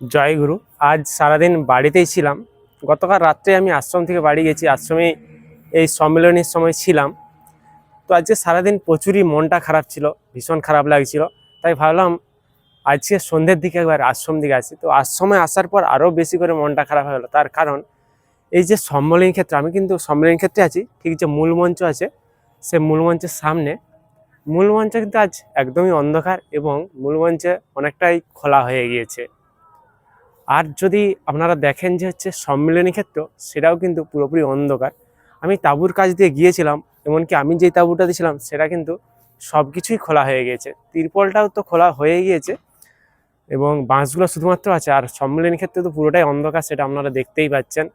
জয়গুরু আজ সারাদিন বাড়িতেই ছিলাম। গতকাল রাত্রে আমি আশ্রম থেকে বাড়ি গেছি। আশ্রমে এই সম্মেলনের সময় ছিলাম। তো আজকে সারাদিন প্রচুরই মনটা খারাপ ছিল, ভীষণ খারাপ লাগছিল। তাই ভাবলাম আজকে সন্ধ্যের দিকে একবার আশ্রম দিকে আসি। তো আশ্রমে আসার পর আরও বেশি করে মনটা খারাপ হয়ে গেলো। তার কারণ এই যে সম্মেলনী ক্ষেত্রে, আমি কিন্তু সম্মেলনী ক্ষেত্রে আছি, ঠিক যে মূল মঞ্চ আছে, সে মূল মঞ্চের সামনে। মূল মঞ্চ কিন্তু আজ একদমই অন্ধকার এবং মূল মঞ্চে অনেকটাই খোলা হয়ে গিয়েছে। আর যদি আপনারা দেখেন যে হচ্ছে সম্মিলনী ক্ষেত্র, সেটাও কিন্তু পুরোপুরি অন্ধকার। আমি তাঁবুর কাজ দিয়ে গিয়েছিলাম, এমনকি আমি যেই তাঁবুটাতে দিয়েছিলাম, সেটা কিন্তু সব কিছুই খোলা হয়ে গিয়েছে। তিরপলটাও তো খোলা হয়ে গিয়েছে এবং বাঁশগুলো শুধুমাত্র আছে, আর সম্মেলনী ক্ষেত্রে তো পুরোটাই অন্ধকার, সেটা আপনারা দেখতেই পাচ্ছেন।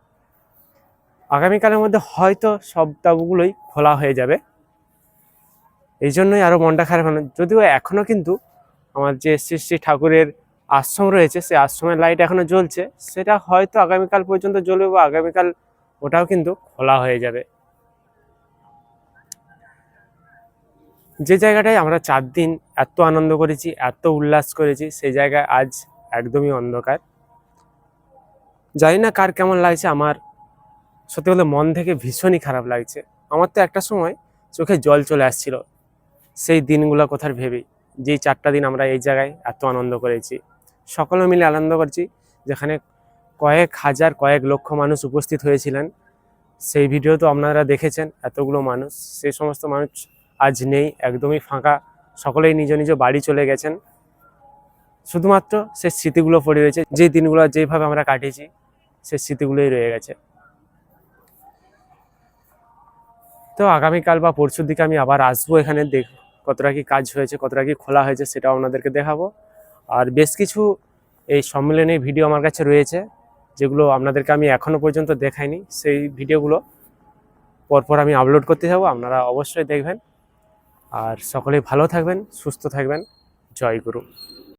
আগামীকালের মধ্যে হয়তো সব তাঁবুগুলোই খোলা হয়ে যাবে। এই জন্যই আরও মনটা খারাপ হলো যদিও এখনও কিন্তু আমার যে শ্রী শ্রী ঠাকুরের আশ্রম রয়েছে, সেই আশ্রমের লাইট এখনও জ্বলছে। সেটা হয়তো আগামীকাল পর্যন্ত জ্বলবে বা আগামীকাল ওটাও কিন্তু খোলা হয়ে যাবে। যে জায়গাটায় আমরা চার দিন এত আনন্দ করেছি, এত উল্লাস করেছি সেই জায়গায় আজ একদমই অন্ধকার। জানি না কার কেমন লাগছে, আমার সত্যি বলতে মন থেকে ভীষণই খারাপ লাগছে। আমার তো একটা সময় চোখে জল চলে আসছিল, সেই দিনগুলো কথার ভেবেই যেই চারটা দিন আমরা এই জায়গায় এত আনন্দ করেছি। সকলে মিলে আনন্দ করছি, যেখানে কয়েক হাজার, কয়েক লক্ষ মানুষ উপস্থিত হয়েছিলেন। সেই ভিডিও তো আপনারা দেখেছেন, এতগুলো মানুষ সেই সমস্ত মানুষ আজ নেই, একদমই ফাঁকা। সকলেই নিজ নিজ বাড়ি চলে গেছেন। শুধুমাত্র সে স্মৃতিগুলো পড়ে রয়েছে, যে দিনগুলো যেভাবে আমরা কাটিয়েছি, সে স্মৃতিগুলোই রয়ে গেছে। তো আগামীকাল বা পরশুর দিকে আমি আবার আসব এখানে, দেখ কতটা কি কাজ হয়েছে, কতটা কি খোলা হয়েছে সেটাও আপনাদেরকে দেখাবো। আর বেশ কিছু এই সম্মেলনের ভিডিও আমার কাছে রয়েছে, যেগুলো আপনাদেরকে আমি এখনও পর্যন্ত দেখাইনি। সেই ভিডিওগুলো পরপর আমি আপলোড করতে যাব, আপনারা অবশ্যই দেখবেন। আর সকলেই ভালো থাকবেন, সুস্থ থাকবেন। জয় গুরু।